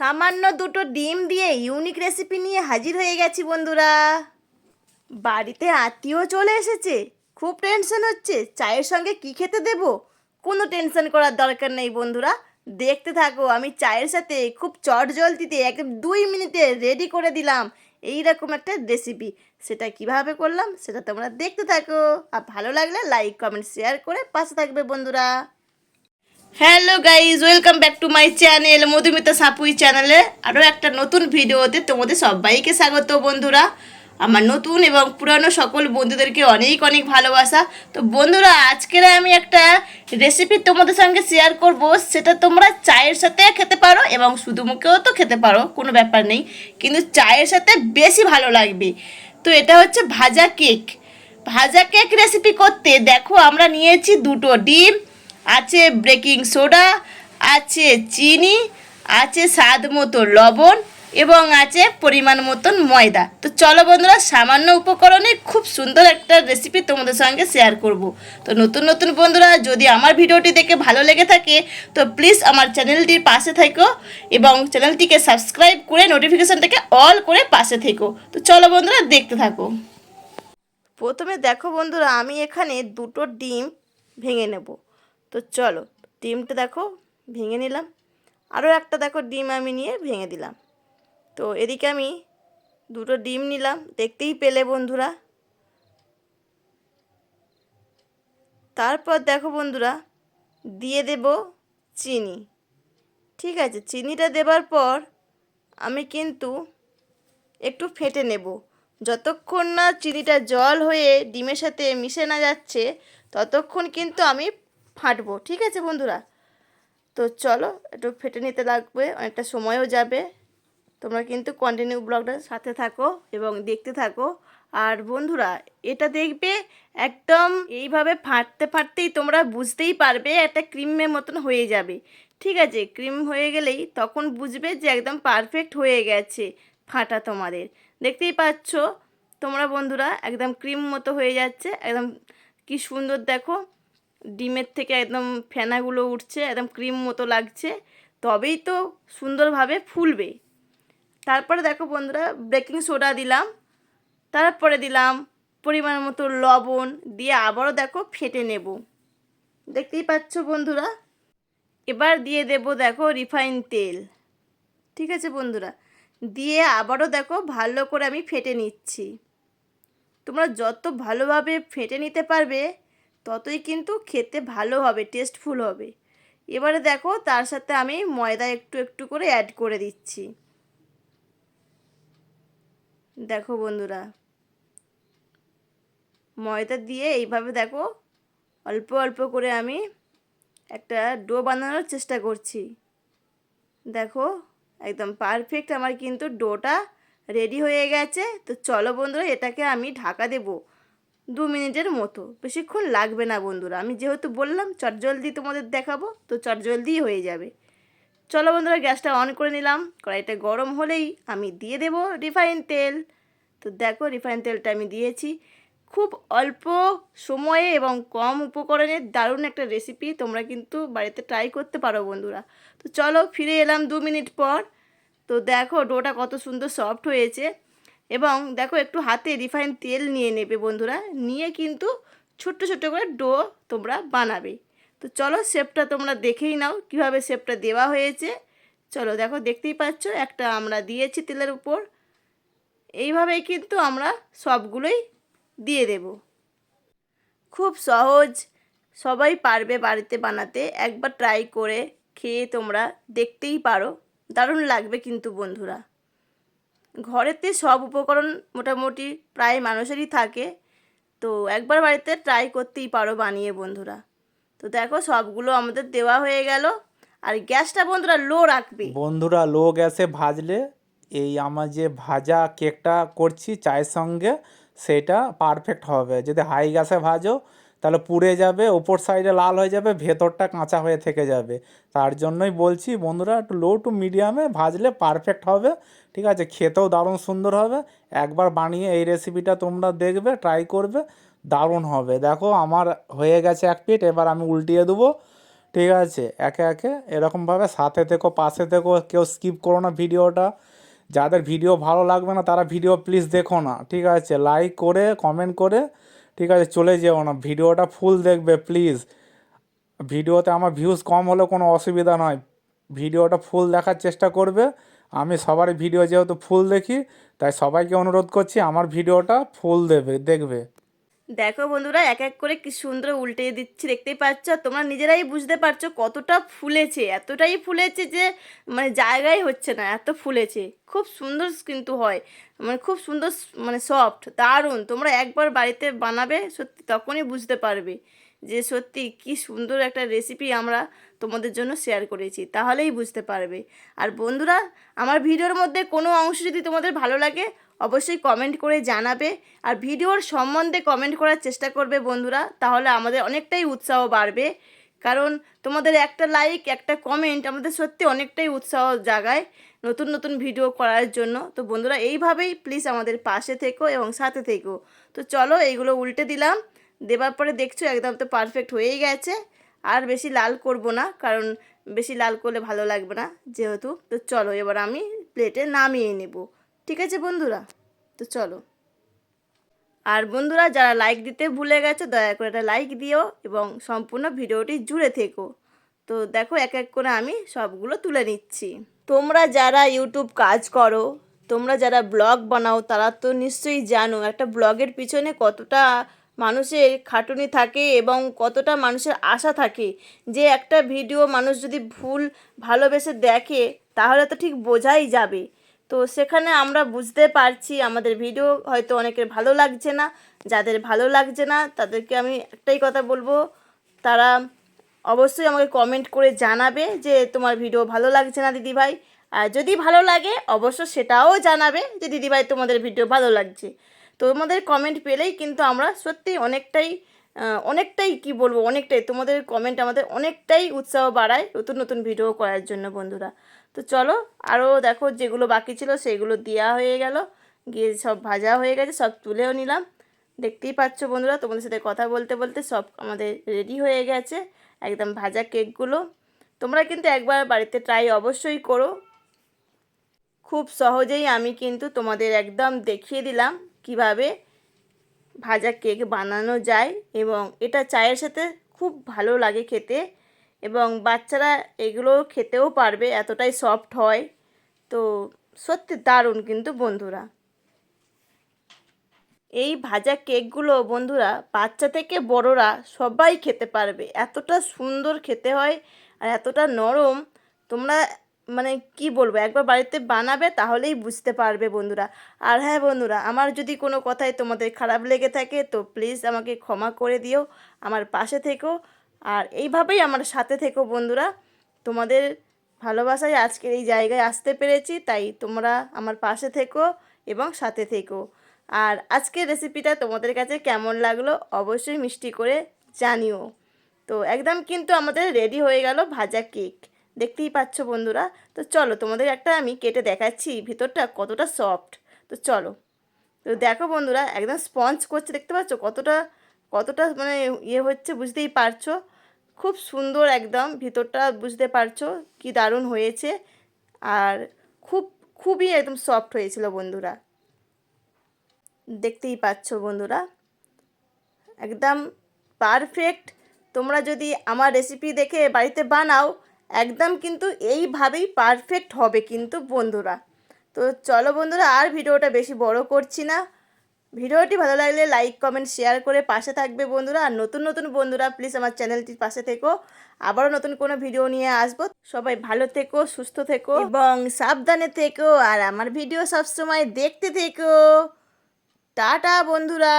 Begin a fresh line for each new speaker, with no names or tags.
সামান্য দুটো ডিম দিয়ে ইউনিক রেসিপি নিয়ে হাজির হয়ে গেছি বন্ধুরা। বাড়িতে আত্মীয় চলে এসেছে, খুব টেনশন হচ্ছে। চায়ের সঙ্গে কি খেতে দেব? কোনো টেনশন করার দরকার নেই বন্ধুরা। দেখতে থাকো, আমি চায়ের সাথে খুব চট জলদিতে একদম দুই মিনিটে রেডি করে দিলাম এই রকম একটা রেসিপি সেটা কীভাবে করলাম, সেটা তোমরা দেখতে থাকো। আর ভালো লাগলে লাইক কমেন্ট শেয়ার করে পাশে থাকবে বন্ধুরা। Hello guys welcome back to my channel Madhumita Sapui চ্যানেলে আরও একটা নতুন ভিডিওতে তোমাদের সবাইকে স্বাগত বন্ধুরা। আমার নতুন এবং পুরানো সকল বন্ধুদেরকে অনেক অনেক ভালোবাসা। তো বন্ধুরা, আজকের আমি একটা রেসিপি তোমাদের সঙ্গে শেয়ার করব, সেটা তোমরা চায়ের সাথে খেতে পারো এবং শুধু মুখেও তো খেতে পারো, কোনো ব্যাপার নেই। কিন্তু চায়ের সাথে বেশি ভালো লাগবে। তো এটা হচ্ছে ভাজা কেক ভাজা কেক রেসিপি করতে দেখো, আমরা নিয়েছি দুটো ডিম আছে বেকিং সোডা, আছে চিনি, আছে স্বাদ মতো লবণ এবং আছে পরিমাণ মতন ময়দা। তো চলো বন্ধুরা, সামান্য উপকরণে খুব সুন্দর একটা রেসিপি তোমাদের সঙ্গে শেয়ার করব। তো নতুন নতুন বন্ধুরা, যদি আমার ভিডিওটি দেখে ভালো লেগে থাকে, তো প্লিজ আমার চ্যানেলটির পাশে থেকো এবং চ্যানেলটিকে সাবস্ক্রাইব করে নোটিফিকেশানটাকে অল করে পাশে থেকো। তো চলো বন্ধুরা, দেখতে থাকো। প্রথমে দেখো বন্ধুরা, আমি এখানে দুটো ডিম ভেঙে নেব। তো চলো, ডিমটা দেখো, ভেঙে নিলাম। আরও একটা দেখো, ডিম আমি নিয়ে ভেঙে দিলাম। তো এদিকে আমি দুটো ডিম নিলাম, দেখতেই পেলে বন্ধুরা। তারপর দেখো বন্ধুরা, দিয়ে দেব চিনি। ঠিক আছে, চিনিটা দেবার পর আমি কিন্তু একটু ফেটে নেব। যতক্ষণ না চিনিটা জল হয়ে ডিমের সাথে মিশে না যাচ্ছে, ততক্ষণ কিন্তু আমি ফাটবো, ঠিক আছে বন্ধুরা? তো চলো, একটু ফেটে নিতে লাগবে, অনেকটা সময়ও যাবে। তোমরা কিন্তু কন্টিনিউ ব্লগটার সাথে থাকো এবং দেখতে থাকো। আর বন্ধুরা, এটা দেখবে একদম এইভাবে ফাটতে ফাটতেই তোমরা বুঝতেই পারবে, একটা ক্রিমের মতন হয়ে যাবে। ঠিক আছে, ক্রিম হয়ে গেলেই তখন বুঝবে যে একদম পারফেক্ট হয়ে গেছে ফাটা তোমাদের। দেখতেই পাচ্ছ? তোমরা বন্ধুরা, একদম ক্রিম মতো হয়ে যাচ্ছে, একদম কি সুন্দর দেখো। ডিমের থেকে একদম ফেনাগুলো উঠছে, একদম ক্রিম মতো লাগছে, তবেই তো সুন্দরভাবে ফুলবে। তারপরে দেখো বন্ধুরা, বেকিং সোডা দিলাম, তারপরে দিলাম পরিমাণ মতো লবণ দিয়ে আবারও দেখো ফেটে নেব। দেখতেই পাচ্ছ বন্ধুরা? এবার দিয়ে দেব দেখো রিফাইন তেল। ঠিক আছে বন্ধুরা? দিয়ে আবারও দেখো ভালো করে আমি ফেটে নিচ্ছি। তোমরা যত ভালোভাবে ফেটে নিতে পারবে ততই কিন্তু খেতে ভালো হবে টেস্টফুল হবে। এবারে দেখো, তার সাথে আমি ময়দা একটু একটু করে অ্যাড করে দিচ্ছি। দেখো বন্ধুরা, ময়দা দিয়ে এইভাবে দেখো, অল্প অল্প করে আমি একটা ডো বানানোর চেষ্টা করছি। দেখো, একদম পারফেক্ট আমার কিন্তু ডোটা রেডি হয়ে গেছে। তো চলো বন্ধুরা, এটাকে আমি ঢাকা দেব। দু মিনিটের মতো। বেশিক্ষণ লাগবে না বন্ধুরা। আমি যেহেতু বললাম চটজলদি তোমাদের দেখাবো, তো চটজলদিই হয়ে যাবে। চলো বন্ধুরা, গ্যাসটা অন করে নিলাম। কড়াইটা গরম হলেই আমি দিয়ে দেব রিফাইন তেল। তো দেখো, রিফাইন তেলটা আমি দিয়েছি। খুব অল্প সময়ে এবং কম উপকরণে দারুণ একটা রেসিপি তোমরা কিন্তু বাড়িতে ট্রাই করতে পারো বন্ধুরা। তো চলো, ফিরে এলাম দু মিনিট পর। তো দেখো, ডোটা কত সুন্দর সফট হয়েছে। এবং দেখো একটু হাতে রিফাইন তেল নিয়ে নেবে বন্ধুরা। নিয়ে কিন্তু ছোট্ট ছোট্ট করে ডো তোমরা বানাবে। তো চলো শেপটা তোমরা দেখেই নাও কীভাবে শেপটা দেওয়া হয়েছে। চলো দেখো, দেখতেই পাচ্ছ একটা আমরা দিয়েছি তেলের উপর। এইভাবেই কিন্তু আমরা সবগুলোই দিয়ে দেব। খুব সহজ, সবাই পারবে বাড়িতে বানাতে। একবার ট্রাই করে খেয়ে তোমরা দেখতেই পারো। দারুণ লাগবে কিন্তু বন্ধুরা। ঘরেতে সব উপকরণ মোটামুটি প্রায় মানুষেরই থাকে। তো একবার বাড়িতে ট্রাই করতেই পারো বানিয়ে বন্ধুরা। তো দেখো সবগুলো আমাদের দেওয়া হয়ে গেল। আর গ্যাসটা বন্ধুরা লো রাখবে।
বন্ধুরা লো গ্যাসে ভাজলে এই আমার যে ভাজা কেকটা করছি চায়ের সঙ্গে, সেটা পারফেক্ট হবে। যদি হাই গ্যাসে ভাজো তাহলে পুড়ে যাবে, ওপর সাইডে লাল হয়ে যাবে, ভেতরটা কাঁচা হয়ে থেকে যাবে। তার জন্যই বলছি বন্ধুরা, একটু লো টু মিডিয়ামে ভাজলে পারফেক্ট হবে, ঠিক আছে? খেতেও দারুণ সুন্দর হবে। একবার বানিয়ে এই রেসিপিটা তোমরা দেখবে ট্রাই করবে, দারুণ হবে। দেখো, আমার হয়ে গেছে এক পিঠ এবার আমি উল্টিয়ে দেবো, ঠিক আছে? একে একে এরকমভাবে সাথে থেকো, পাশে থেকো, কেউ স্কিপ করো না ভিডিওটা। যাদের ভিডিও ভালো লাগবে না, তারা ভিডিও প্লিজ দেখো না, ঠিক আছে? লাইক করে কমেন্ট করে ঠিক আছে, চলে যেও না। ভিডিওটা ফুল দেখবে প্লিজ ভিডিওতে আমার ভিউজ কম হলেও কোনো অসুবিধা নয়। ভিডিওটা ফুল দেখার চেষ্টা করবে। আমি সবারই ভিডিও যেহেতু ফুল দেখি, তাই সবাইকে অনুরোধ করছি আমার ভিডিওটা ফুল দেবে, দেখবে।
দেখো বন্ধুরা এক এক করে কি সুন্দর উল্টে দিচ্ছি, দেখতেই পাচ্ছ? তোমরা নিজেরাই বুঝতে পারছ কতটা ফুলেছে, এতটাই ফুলেছে যে মানে জায়গাই হচ্ছে না, এত ফুলেছে। খুব সুন্দর কিন্তু হয় মানে খুব সুন্দর মানে সফট দারুণ। তোমরা একবার বাড়িতে বানাবে, সত্যি তখনই বুঝতে পারবে যে সত্যি কি সুন্দর একটা রেসিপি আমরা তোমাদের জন্য শেয়ার করেছি, তাহলেই বুঝতে পারবে। আর বন্ধুরা, আমার ভিডিওর মধ্যে কোনো অংশ যদি তোমাদের ভালো লাগে অবশ্যই কমেন্ট করে জানাবে। আর ভিডিওর সম্বন্ধে কমেন্ট করার চেষ্টা করবে বন্ধুরা, তাহলে আমাদের অনেকটাই উৎসাহ বাড়বে। কারণ তোমাদের একটা লাইক একটা কমেন্ট আমাদের সত্যি অনেকটাই উৎসাহ জাগায় নতুন নতুন ভিডিও করার জন্য। তো বন্ধুরা, এইভাবেই প্লিজ আমাদের পাশে থেকো এবং সাথে থেকো। তো চলো, এইগুলো উল্টে দিলাম। দেবার পরে দেখছ একদম তো পারফেক্ট হয়েই গেছে। আর বেশি লাল করব না, কারণ বেশি লাল করলে ভালো লাগবে না যেহেতু। তো চলো, এবার আমি প্লেটে নামিয়ে নেব। ঠিক আছে বন্ধুরা, তো চলো। আর বন্ধুরা, যারা লাইক দিতে ভুলে গেছো, দয়া করে একটা লাইক দিও এবং সম্পূর্ণ ভিডিওটি জুড়ে থেকো। তো দেখো, এক এক করে আমি সবগুলো তুলে নিচ্ছি। তোমরা যারা ইউটিউব কাজ করো, তোমরা যারা ব্লগ বানাও, তারা তো নিশ্চয়ই জানো একটা ব্লগের পিছনে কতটা মানুষের খাটুনি থাকে এবং কতটা মানুষের আশা থাকে। যে একটা ভিডিও মানুষ যদি ভুল ভালোবেসে দেখে, তাহলে তো ঠিক বোঝাই যাবে। তো সেখানে আমরা বুঝতে পারছি আমাদের ভিডিও হয়তো অনেকের ভালো লাগছে না। যাদের ভালো লাগছে না, তাদেরকে আমি একটাই কথা বলব। তারা অবশ্যই আমাকে কমেন্ট করে জানাবে যে তোমার ভিডিও ভালো লাগছে না দিদিভাই। আর যদি ভালো লাগে, অবশ্য সেটাও জানাবে যে দিদিভাই তোমাদের ভিডিও ভালো লাগছে। তোমাদের কমেন্ট পেলেই কিন্তু আমরা সত্যি অনেকটাই অনেকটাই কি বলব, অনেকটাই তোমাদের কমেন্ট আমাদের অনেকটাই উৎসাহ বাড়ায় নতুন নতুন ভিডিও করার জন্য বন্ধুরা। তো চলো আরও দেখো যেগুলো বাকি ছিল সেগুলো দেওয়া হয়ে গেল। গিয়ে সব ভাজা হয়ে গেছে, সব তুলেও নিলাম। দেখতেই পাচ্ছ বন্ধুরা, তোমাদের সাথে কথা বলতে বলতে সব আমাদের রেডি হয়ে গেছে, একদম ভাজা কেকগুলো। তোমরা কিন্তু একবার বাড়িতে ট্রাই অবশ্যই করো। খুব সহজেই আমি কিন্তু তোমাদের একদম দেখিয়ে দিলাম কীভাবে ভাজা কেক বানানো যায় এবং এটা চায়ের সাথে খুব ভালো লাগে খেতে। এবং বাচ্চারা এগুলো খেতেও পারবে, এতটাই সফট হয়। তো সত্যি দারুণ কিন্তু বন্ধুরা। এই ভাজা কেকগুলো বন্ধুরা, বাচ্চা থেকে বড়রা সবাই খেতে পারবে। এতটা সুন্দর খেতে হয় আর এতটা নরম। তোমরা মানে কি বলব, একবার বাড়িতে বানাবে তাহলেই বুঝতে পারবে বন্ধুরা। আর হ্যাঁ বন্ধুরা, আমার যদি কোনো কথায় তোমাদের খারাপ লেগে থাকে তো প্লিজ আমাকে ক্ষমা করে দিও। আমার পাশে থেকো। আর এইভাবেই আমার সাথে থেকো বন্ধুরা। তোমাদের ভালোবাসায় আজকের এই জায়গায় আসতে পেরেছি, তাই তোমরা আমার পাশে থেকো এবং সাথে থেকো। আর আজকের রেসিপিটা তোমাদের কাছে কেমন লাগল অবশ্যই মিষ্টি করে জানিও। তো একদম কিন্তু আমাদের রেডি হয়ে গেল ভাজা কেক দেখতেই পাচ্ছ বন্ধুরা, তো চলো তোমাদের একটা আমি কেটে দেখাচ্ছি, ভিতরটা কতটা সফট তো চলো, তো দেখো বন্ধুরা, একদম স্পঞ্জ করছে, দেখতে পাচ্ছ কতটা কতটা মানে ইয়ে হচ্ছে বুঝতেই পারছ? খুব সুন্দর একদম, ভিতরটা বুঝতে পারছ কি দারুণ হয়েছে। আর খুব, খুবই একদম সফট হয়েছিল বন্ধুরা। দেখতেই পাচ্ছ বন্ধুরা। একদম পারফেক্ট তোমরা যদি আমার রেসিপি দেখে বাড়িতে বানাও, একদম কিন্তু এইভাবেই পারফেক্ট হবে কিন্তু বন্ধুরা। তো চলো বন্ধুরা, আর ভিডিওটা বেশি বড় করছি না। ভিডিওটি ভালো লাগলে লাইক, কমেন্ট, শেয়ার করে পাশে থাকবে বন্ধুরা। আর নতুন নতুন বন্ধুরা প্লিজ আমার চ্যানেলটির পাশে থেকো। আবারও নতুন কোনো ভিডিও নিয়ে আসব। সবাই ভালো থেকো, সুস্থ থেকো এবং সাবধানে থেকো। আর আমার ভিডিও সবসময় দেখতে থেকো। টাটা বন্ধুরা।